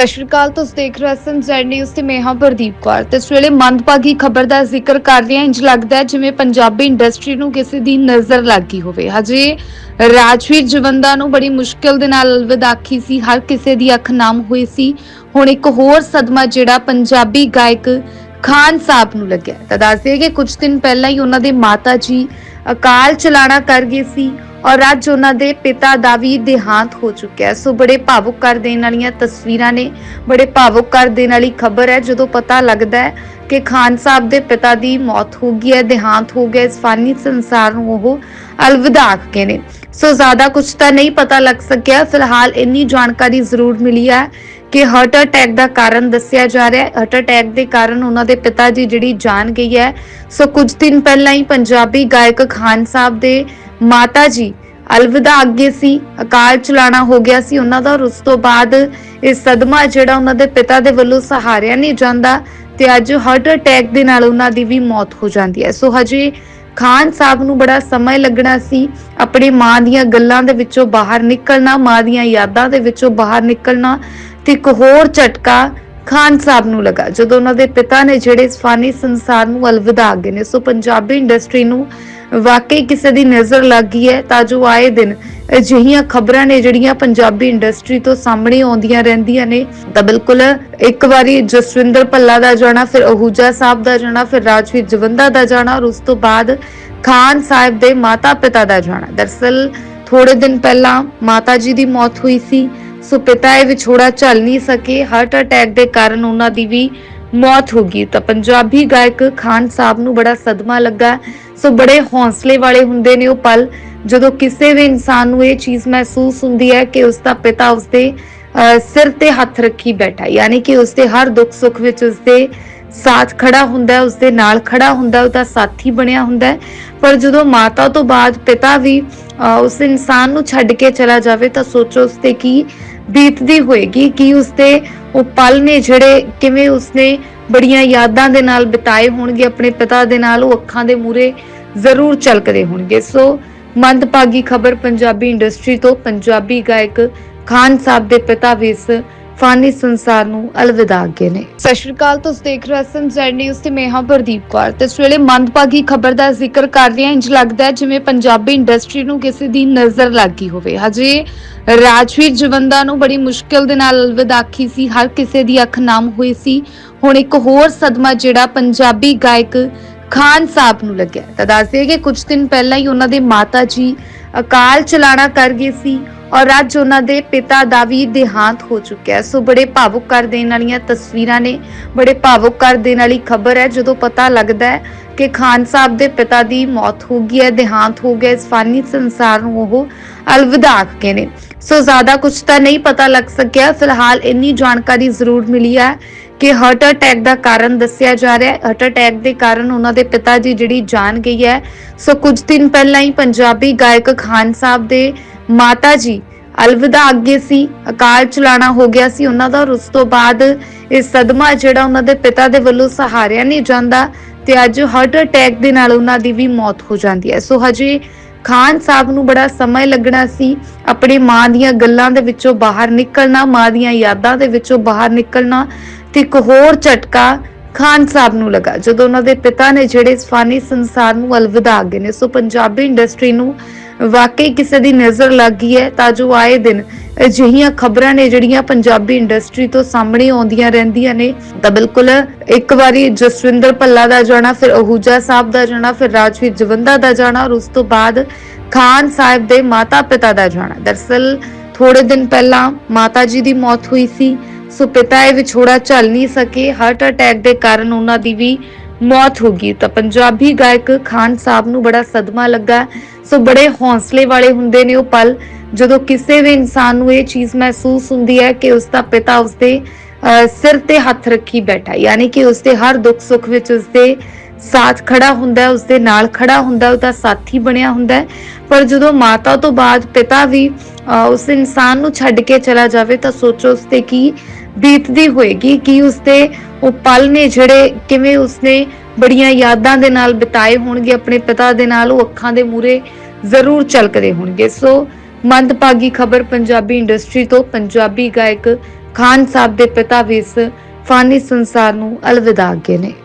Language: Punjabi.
ਸਤਿ ਸ਼੍ਰੀ ਅਕਾਲ, ਤੁਸੀਂ ਦੇਖ ਰਹੇ ਹੋ ਜ਼ੈਡ ਨਿਊਜ਼ ਤੇ ਮੈਂ ਹਾਂ ਪ੍ਰਦੀਪ ਕੌਰ। ਤੇ ਇਸ ਵੇਲੇ ਮੰਦਭਾਗੀ ਖਬਰ ਦਾ ਜ਼ਿਕਰ ਕਰ ਹਾਂ ਇੰਜ ਲੱਗਦਾ ਹੈ ਜਿਵੇਂ ਪੰਜਾਬੀ ਇੰਡਸਟਰੀ ਨੂੰ ਕਿਸੇ ਦੀ ਨਜ਼ਰ ਲੱਗੀ ਹੋਵੇ। ਹਜੇ ਰਾਜਵੀਰ ਜਵੰਦਾ ਨੂੰ ਬੜੀ ਮੁਸ਼ਕਿਲ ਦੇ ਨਾਲ ਅਲਵਿਦਾਖੀ ਸੀ, ਹਰ ਕਿਸੇ ਦੀ ਅੱਖ ਨਾਮ ਹੋਈ ਸੀ। ਹੁਣ ਇੱਕ ਹੋਰ ਸਦਮਾ ਜਿਹੜਾ ਪੰਜਾਬੀ ਗਾਇਕ ਖਾਨ ਸਾਹਿਬ ਨੂੰ ਲੱਗਿਆ। ਤਾਂ ਦੱਸਦੇ ਕਿ ਕੁਝ ਦਿਨ ਪਹਿਲਾਂ ਹੀ ਉਹਨਾਂ ਦੇ ਮਾਤਾ ਜੀ ਅਕਾਲ ਚਲਾਣਾ ਕਰ ਗਏ ਸੀ। ਔਰ ਅੱਜ ਉਹਨਾਂ ਦੇ ਪਿਤਾ ਦਾ ਵੀ ਦੇਹਾਂਤ ਹੋ ਚੁੱਕਿਆ ਹੈ। ਸੋ ਬੜੇ ਭਾਵੁਕ ਕਰ ਦੇਣ ਵਾਲੀਆਂ ਤਸਵੀਰਾਂ ਨੇ, ਬੜੇ ਭਾਵੁਕ ਕਰ ਦੇਣ ਵਾਲੀ ਖਬਰ ਹੈ। ਜਦੋਂ ਪਤਾ ਲੱਗਦਾ ਹੈ ਕਿ ਖਾਨ ਸਾਹਿਬ ਦੇ ਪਿਤਾ ਦੀ ਮੌਤ ਹੋ ਗਈ ਹੈ, ਦੇਹਾਂਤ ਹੋ ਗਿਆ, ਇਸ ਫਾਨੀ ਸੰਸਾਰ ਨੂੰ ਉਹ ਅਲਵਿਦਾ ਆਖ ਨੇ। ਸੋ ਜ਼ਿਆਦਾ ਕੁਝ ਤਾਂ ਨਹੀਂ ਪਤਾ ਲੱਗ ਸਕਿਆ। ਫਿਲਹਾਲ ਇੰਨੀ ਜਾਣਕਾਰੀ ਜ਼ਰੂਰ ਮਿਲੀ ਹੈ ਕਿ ਹਾਰਟ ਅਟੈਕ ਦਾ ਕਾਰਨ ਦੱਸਿਆ ਜਾ ਰਿਹਾ ਹੈ। ਹਾਰਟ ਅਟੈਕ ਦੇ ਕਾਰਨ ਉਹਨਾਂ ਦੇ ਪਿਤਾ ਜੀ ਜਿਹੜੀ ਜਾਨ ਗਈ ਹੈ। ਸੋ ਕੁਝ ਦਿਨ ਪਹਿਲਾਂ ਹੀ ਪੰਜਾਬੀ ਗਾਇਕ ਖਾਨ ਸਾਹਿਬ ਦੇ ਮਾਤਾ ਜੀ, ਅਲਵਿਦਾ ਅੱਗੇ ਸੀ, ਅਕਾਲ ਚਲਾਣਾ ਹੋ ਗਿਆ ਸੀ। ਉਹਨਾਂ ਦਾ ਉਸ ਤੋਂ ਬਾਅਦ ਇਹ ਸਦਮਾ ਜਿਹੜਾ ਉਹਨਾਂ ਦੇ ਪਿਤਾ ਦੇ ਵੱਲੋਂ ਸਹਾਰਿਆ ਨਹੀਂ ਜਾਂਦਾ ਤੇ ਅੱਜ ਹਾਰਟ ਅਟੈਕ ਦੇ ਨਾਲ ਉਹਨਾਂ ਦੀ ਵੀ ਮੌਤ ਹੋ ਜਾਂਦੀ ਹੈ। ਸੋ ਹਜੇ ਖਾਨ ਸਾਹਿਬ ਨੂੰ ਬੜਾ ਸਮਾਂ ਲੱਗਣਾ ਸੀ ਆਪਣੀ ਮਾਂ ਦੀਆਂ ਗੱਲਾਂ ਦੇ ਵਿੱਚੋਂ ਬਾਹਰ ਨਿਕਲਣਾ, ਮਾਂ ਦੀਆਂ ਯਾਦਾਂ ਦੇ ਵਿੱਚੋਂ ਬਾਹਰ ਨਿਕਲਣਾ ਤੇ ਇੱਕ ਹੋਰ ਝਟਕਾ ਖਾਨ ਸਾਹਿਬ ਨੂੰ ਲੱਗਾ। ਜਦੋਂ ਉਹਨਾਂ ਦੇ ਪਿਤਾ ਨੇ ਜਿਹੜੇ ਇਸ ਫਾਨੀ ਸੰਸਾਰ ਨੂੰ ਅਲਵਿਦਾ ਗਏ ਨੇ, ਸੋ ਪੰਜਾਬੀ ਇੰਡਸਟਰੀ ਨੂੰ ਵਾਕਈ ਕਿਸੇ ਦੀ ਨਜ਼ਰ ਲੱਗ ਗਈ ਹੈ, ਤਾਂ ਜੋ ਆਏ ਦਿਨ ਅਜਿਹੀਆਂ ਖਬਰਾਂ ਨੇ ਜਿਹੜੀਆਂ ਪੰਜਾਬੀ ਇੰਡਸਟਰੀ ਤੋਂ ਸਾਹਮਣੇ ਆਉਂਦੀਆਂ ਰਹਿੰਦੀਆਂ ਨੇ, ਤਾਂ ਬਿਲਕੁਲ ਇੱਕ ਵਾਰੀ ਜਸਵਿੰਦਰ ਭੱਲਾ ਦਾ ਜਾਣਾ, ਫਿਰ ਅਹੂਜਾ ਸਾਹਿਬ ਦਾ ਜਾਣਾ, ਫਿਰ ਰਾਜਵੀਰ ਜਵੰਦਾ ਦਾ ਜਾਣਾ ਔਰ ਉਸ ਤੋਂ ਬਾਅਦ ਖਾਨ ਸਾਹਿਬ ਦੇ ਮਾਤਾ ਪਿਤਾ ਦਾ ਜਾਣਾ। ਦਰਸਲ ਥੋੜੇ ਦਿਨ ਪਹਿਲਾਂ ਮਾਤਾ ਜੀ ਦੀ ਮੌਤ ਹੋਈ ਸੀ, ਸੋ ਪਿਤਾ ਇਹ ਵਿਛੋੜਾ ਝੱਲ ਨਹੀਂ ਸਕੇ। ਹਾਰਟ ਅਟੈਕ ਦੇ ਕਾਰਨ ਉਹਨਾਂ ਦੀ ਵੀ ਮੌਤ ਹੋ ਗਈ। ਤਾਂ ਪੰਜਾਬੀ ਗਾਇਕ ਖਾਨ ਸਾਹਿਬ ਨੂੰ ਬੜਾ ਸਦਮਾ ਲੱਗਾ। ਸੋ ਬੜੇ ਹੌਸਲੇ ਵਾਲੇ ਹੁੰਦੇ ਨੇ ਉਹ ਪਲ ਜਦੋਂ ਕਿਸੇ ਵੀ ਇਨਸਾਨ ਨੂੰ ਇਹ ਚੀਜ਼ ਮਹਿਸੂਸ ਹੁੰਦੀ ਹੈ ਕਿ ਉਸ ਦਾ ਪਿਤਾ ਉਸਦੇ ਅਹ, ਸਿਰ ਤੇ ਹੱਥ ਰੱਖੀ ਬੈਠਾ ਯਾਨੀ ਕਿ ਉਸਦੇ ਹਰ ਦੁੱਖ ਸੁੱਖ ਵਿੱਚ ਉਸਦੇ ਸਾਥ ਖੜਾ ਹੁੰਦਾ ਹੈ ਉਸਦੇ ਨਾਲ ਖੜਾ ਹੁੰਦਾ ਹੈ ਉਹਦਾ ਸਾਥੀ ਬਣਿਆ ਹੁੰਦਾ ਹੈ। ਪਰ ਜਦੋਂ ਮਾਤਾ ਤੋਂ ਬਾਅਦ ਪਿਤਾ ਵੀ ਉਸ ਇਨਸਾਨ ਨੂੰ ਛੱਡ ਕੇ ਚਲਾ ਜਾਵੇ ਤਾਂ ਸੋਚੋ ਉਸਤੇ ਕੀ ਬੀਤਦੀ ਹੋਏਗੀ ਕਿ ਉਸਦੇ ਉਹ ਪਲ ਨੇ ਜਿਹੜੇ ਕਿਵੇਂ ਉਸਨੇ ਬੜੀਆਂ ਯਾਦਾਂ ਦੇ ਨਾਲ ਬਿਤਾਏ ਹੋਣਗੇ, ਆਪਣੇ ਪਿਤਾ ਦੇ ਨਾਲ ਉਹ ਅੱਖਾਂ ਦੇ ਮੂਰੇ ਜ਼ਰੂਰ ਝਲਕਦੇ ਹੋਣਗੇ। ਸੋ ਮੰਦਭਾਗੀ ਖਬਰ ਪੰਜਾਬੀ ਇੰਡਸਟਰੀ ਤੋਂ ਪੰਜਾਬੀ ਗਾਇਕ ਖਾਨ ਸਾਹਿਬ ਦੇ ਪਿਤਾ ਵੀ ਇਸ ਫਾਨੀ ਸੰਸਾਰ ਨੂੰ ਅਲਵਿਦਾ ਅੱਗੇ ਨੇ। ਸਤਿ ਸ਼੍ਰੀ ਅਕਾਲ, ਤੁਸੀਂ ਦੇਖ ਰਹੇ ਹੋ ਜ਼ੈਡ ਨਿਊਜ਼ ਤੇ ਮੈਂ ਹਾਂ ਪ੍ਰਦੀਪ ਕੌਰ। ਤੇ ਇਸ ਵੇਲੇ ਮੰਦਭਾਗੀ ਖਬਰ ਦਾ ਜ਼ਿਕਰ ਕਰ ਰਹੇ ਹਾਂ ਇੰਜ ਲੱਗਦਾ ਹੈ ਜਿਵੇਂ ਪੰਜਾਬੀ ਇੰਡਸਟਰੀ ਨੂੰ ਕਿਸੇ ਦੀ ਨਜ਼ਰ ਲੱਗੀ ਹੋਵੇ। ਹਜੇ ਰਾਜਵੀਰ ਜਵੰਦਾ ਨੂੰ ਬੜੀ ਮੁਸ਼ਕਿਲ ਦੇ ਨਾਲ ਅਲਵਿਦਾਖੀ ਸੀ, ਹਰ ਕਿਸੇ ਦੀ ਅੱਖ ਨਾਮ ਹੋਈ ਸੀ। ਹੁਣ ਇੱਕ ਹੋਰ ਸਦਮਾ ਜਿਹੜਾ ਪੰਜਾਬੀ ਗਾਇਕ ਖਾਨ ਸਾਹਿਬ ਨੂੰ ਲੱਗਿਆ। ਤਾਂ ਦੱਸਦੇ ਕਿ ਕੁਝ ਦਿਨ ਪਹਿਲਾਂ ਹੀ ਉਹਨਾਂ ਦੇ ਮਾਤਾ ਜੀ ਅਕਾਲ ਚਲਾਣਾ ਕਰ ਗਏ ਸੀ। ਔਰ ਅੱਜ ਉਹਨਾਂ ਦੇ ਪਿਤਾ ਦਾ ਵੀ ਦੇਹਾਂਤ ਹੋ ਚੁੱਕਿਆ ਸੋ ਬੜੇ ਭਾਵੁਕ ਕਰ ਦੇਣ ਵਾਲੀਆਂ ਤਸਵੀਰਾਂ ਨੇ, ਬੜੇ ਭਾਵੁਕ ਕਰ ਦੇਣ ਵਾਲੀ ਖਬਰ ਹੈ। ਜਦੋਂ ਪਤਾ ਲੱਗਦਾ ਹੈ ਕਿ ਖਾਨ ਸਾਹਿਬ ਦੇ ਪਿਤਾ ਦੀ ਮੌਤ ਹੋ ਗਈ ਹੈ, ਦੇਹਾਂਤ ਹੋ ਗਿਆ, ਇਸ ਫਾਨੀ ਸੰਸਾਰ ਨੂੰ ਉਹ ਅਲਵਿਦਾ ਆਖ ਨੇ। ਸੋ ਜ਼ਿਆਦਾ ਕੁਝ ਤਾਂ ਨਹੀਂ ਪਤਾ ਲੱਗ ਸਕਿਆ। ਫਿਲਹਾਲ ਇੰਨੀ ਜਾਣਕਾਰੀ ਜ਼ਰੂਰ ਮਿਲੀ ਹੈ ਕਿ ਹਾਰਟ ਅਟੈਕ ਦਾ ਕਾਰਨ ਦੱਸਿਆ ਜਾ ਰਿਹਾ ਹੈ। ਹਾਰਟ ਅਟੈਕ ਦੇ ਕਾਰਨ ਉਹਨਾਂ ਦੇ ਪਿਤਾ ਜੀ ਜਿਹੜੀ ਜਾਨ ਗਈ ਹੈ। ਸੋ ਕੁਝ ਦਿਨ ਪਹਿਲਾਂ ਹੀ ਪੰਜਾਬੀ ਗਾਇਕ ਖਾਨ ਸਾਹਿਬ ਦੇ ਮਾਤਾ ਜੀ, ਅਲਵਿਦਾ ਅੱਗੇ ਸੀ, ਅਕਾਲ ਚਲਾਣਾ ਹੋ ਗਿਆ ਸੀ, ਉਹਨਾਂ ਦਾ ਉਸ ਤੋਂ ਬਾਅਦ ਇਹ ਸਦਮਾ ਜਿਹੜਾ ਉਹਨਾਂ ਦੇ ਪਿਤਾ ਦੇ ਵੱਲੋਂ ਸਹਾਰਿਆ ਨਹੀਂ ਜਾਂਦਾ ਤੇ ਅੱਜ ਹਾਰਟ ਅਟੈਕ ਦੇ ਨਾਲ ਉਹਨਾਂ ਦੀ ਵੀ ਮੌਤ ਹੋ ਜਾਂਦੀ ਹੈ। ਸੋ ਹਜੇ ਖਾਨ ਸਾਹਿਬ ਨੂੰ ਬੜਾ ਸਮਾਂ ਲੱਗਣਾ ਸੀ ਆਪਣੀ ਮਾਂ ਦੀਆਂ ਗੱਲਾਂ ਦੇ ਵਿੱਚੋਂ ਬਾਹਰ ਨਿਕਲਣਾ, ਮਾਂ ਦੀਆਂ ਯਾਦਾਂ ਦੇ ਵਿੱਚੋਂ ਬਾਹਰ ਨਿਕਲਣਾ ਤੇ ਇੱਕ ਹੋਰ ਝਟਕਾ ਖਾਨ ਸਾਹਿਬ ਨੂੰ ਲੱਗਾ, ਜਦੋਂ ਉਹਨਾਂ ਦੇ ਪਿਤਾ ਨੇ ਜਿਹੜੇ ਇਸ ਫਾਨੀ ਸੰਸਾਰ ਨੂੰ ਅਲਵਿਦਾ ਗਏ ਨੇ। ਸੋ ਪੰਜਾਬੀ ਇੰਡਸਟਰੀ ਨੂੰ ਵਾਕਈ ਕਿਸੇ ਦੀ ਨਜ਼ਰ ਲੱਗ ਗਈ ਹੈ, ਤਾਂ ਜੋ ਆਏ ਦਿਨ ਅਜਿਹੀਆਂ ਖਬਰਾਂ ਨੇ ਜਿਹੜੀਆਂ ਪੰਜਾਬੀ ਇੰਡਸਟਰੀ ਤੋਂ ਸਾਹਮਣੇ ਆਉਂਦੀਆਂ ਰਹਿੰਦੀਆਂ ਨੇ, ਤਾਂ ਬਿਲਕੁਲ ਇੱਕ ਵਾਰੀ ਜਸਵਿੰਦਰ ਭੱਲਾ ਦਾ ਜਾਣਾ, ਫਿਰ ਅਹੂਜਾ ਸਾਹਿਬ ਦਾ ਜਾਣਾ, ਫਿਰ ਰਾਜਵੀਰ ਜਵੰਦਾ ਦਾ ਜਾਣਾ, ਔਰ ਉਸ ਤੋਂ ਬਾਅਦ ਖਾਨ ਸਾਹਿਬ ਦੇ ਮਾਤਾ ਪਿਤਾ ਦਾ ਜਾਣਾ। ਦਰਸਲ ਥੋੜੇ ਦਿਨ ਪਹਿਲਾਂ ਮਾਤਾ ਜੀ ਦੀ ਮੌਤ ਹੋਈ ਸੀ, ਸੋ ਪਿਤਾ ਇਹ ਵਿਛੋੜਾ ਝੱਲ ਨਹੀਂ ਸਕੇ। ਹਾਰਟ ਅਟੈਕ ਦੇ ਕਾਰਨ ਉਹਨਾਂ ਦੀ ਵੀ ਮੌਤ ਹੋ ਗਈ। ਤਾਂ ਪੰਜਾਬੀ ਗਾਇਕ ਖਾਨ ਸਾਹਿਬ ਨੂੰ ਬੜਾ ਸਦਮਾ ਲੱਗਾ। ਸੋ ਬੜੇ ਹੌਸਲੇ ਵਾਲੇ ਹੁੰਦੇ ਨੇ ਉਹ ਪਲ। ਜਦੋਂ ਕਿਸੇ ਵੀ ਇਨਸਾਨ ਨੂੰ ਇਹ ਚੀਜ਼ ਮਹਿਸੂਸ ਹੁੰਦੀ ਹੈ ਕਿ ਉਸ ਦਾ ਪਿਤਾ ਉਸਦੇ ਅਹ, ਸਿਰ ਤੇ ਹੱਥ ਰੱਖੀ ਬੈਠਾ। ਯਾਨੀ ਕਿ ਉਸਦੇ ਹਰ ਦੁੱਖ ਸੁੱਖ ਵਿੱਚ ਉਸਦੇ ਸਾਥ ਖੜਾ ਹੁੰਦਾ ਹੈ ਉਸਦੇ ਨਾਲ ਖੜਾ ਹੁੰਦਾ ਹੈ ਉਹਦਾ ਸਾਥੀ ਬਣਿਆ ਹੁੰਦਾ। ਪਰ ਜਦੋਂ ਮਾਤਾ ਤੋਂ ਬਾਅਦ ਪਿਤਾ ਵੀ ਅਹ, ਉਸ ਇਨਸਾਨ ਨੂੰ ਛੱਡ ਕੇ ਚਲਾ ਜਾਵੇ ਤਾਂ ਸੋਚੋ ਉਸਤੇ ਕੀ ਬੀਤਦੀ ਹੋਏਗੀ ਕਿ ਉਸਦੇ ਉਹ ਪਲ ਨੇ ਜਿਹੜੇ ਕਿਵੇਂ ਉਸਨੇ ਬੜੀਆਂ ਯਾਦਾਂ ਦੇ ਨਾਲ ਬਿਤਾਏ ਹੋਣਗੇ, ਆਪਣੇ ਪਿਤਾ ਦੇ ਨਾਲ ਉਹ ਅੱਖਾਂ ਦੇ ਮੂਰੇ ਜ਼ਰੂਰ ਝਲਕਦੇ ਹੋਣਗੇ। ਸੋ ਮੰਦਭਾਗੀ ਖਬਰ ਪੰਜਾਬੀ ਇੰਡਸਟਰੀ ਤੋਂ ਪੰਜਾਬੀ ਗਾਇਕ ਖਾਨ ਸਾਹਿਬ ਦੇ ਪਿਤਾ ਵੀ ਇਸ ਫਾਨੀ ਸੰਸਾਰ ਨੂੰ ਅਲਵਿਦਾ ਅੱਗੇ ਨੇ।